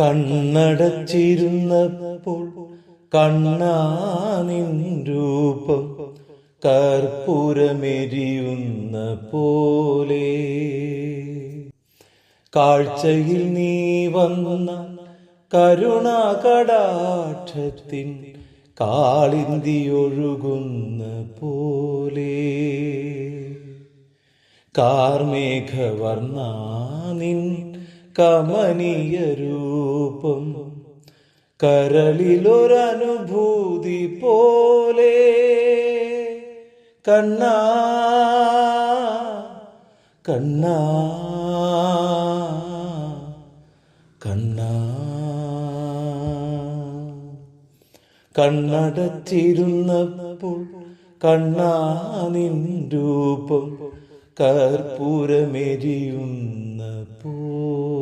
കണ്ണടച്ചിരുന്നപ്പോൾ കണ്ണാനിൻ രൂപം കർപ്പൂരമെരിയുന്ന പോലെ. കാഴ്ചയിൽ നീ വന്ന കരുണാകടാക്ഷത്തിൻ കാളിന്തിയൊഴുകുന്ന പോലെ. കാർമേഘവർണാനിൻ കമനീയ രൂപം. കരളിലൊരനുഭൂതി പോലെ. കണ്ണ കണ്ണ കണ്ണ. കണ്ണടച്ചിരുന്നപ്പോൾ കണ്ണാനിൻ രൂപം. കർപ്പൂരമെരിയുന്ന പോ